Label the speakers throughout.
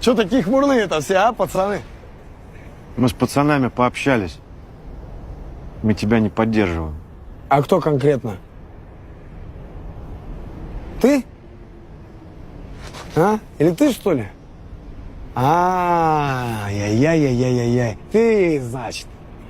Speaker 1: Че такие хмурные-то все, а, пацаны?
Speaker 2: Мы с пацанами пообщались. Мы тебя не поддерживаем.
Speaker 1: А кто конкретно? Ты? А? Или ты, что ли? А, яй-яй-яй-яй-яй. Ты, значит.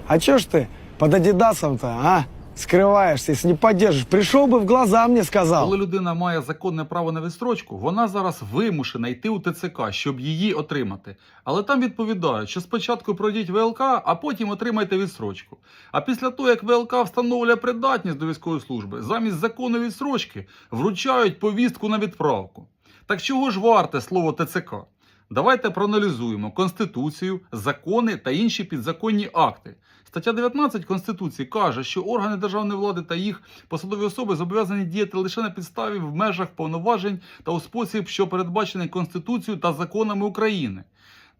Speaker 1: А чё ж ты под адидасом-то, а? Скрываешься, если не поддержишь. Пришел бы в глаза мне сказал.
Speaker 3: Коли людина має законне право на відстрочку, вона зараз вимушена йти у ТЦК, щоб її отримати. Але там відповідають, що спочатку пройдіть ВЛК, а потім отримайте відстрочку. А після того, як ВЛК встановлює придатність до військової служби, замість закону відстрочки вручають повістку на відправку. Так чого ж варте слово ТЦК? Давайте проаналізуємо Конституцію, закони та інші підзаконні акти. Стаття 19 Конституції каже, що органи державної влади та їх посадові особи зобов'язані діяти лише на підставі в межах повноважень та у спосіб, що передбачений Конституцією та законами України.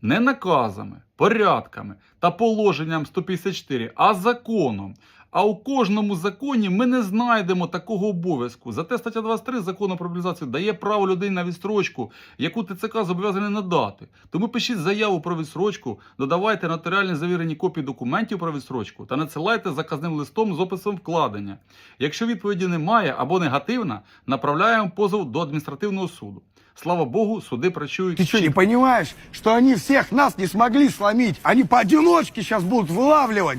Speaker 3: Не наказами, порядками та положенням 154, а законом. А у кожному законі ми не знайдемо такого обов'язку. Зате стаття 23 закону про мобілізацію дає право людині на відстрочку, яку ТЦК зобов'язаний надати. Тому пишіть заяву про відстрочку, додавайте нотаріальні завірені копії документів про відстрочку та надсилайте заказним листом з описом вкладення. Якщо відповіді немає або негативна, направляємо позов до адміністративного суду. Слава Богу, суди працюють.
Speaker 1: Ты что, не
Speaker 3: чітко.
Speaker 1: понимаешь, что они всех нас не смогли сломить? Они поодиночке сейчас будут вылавливать.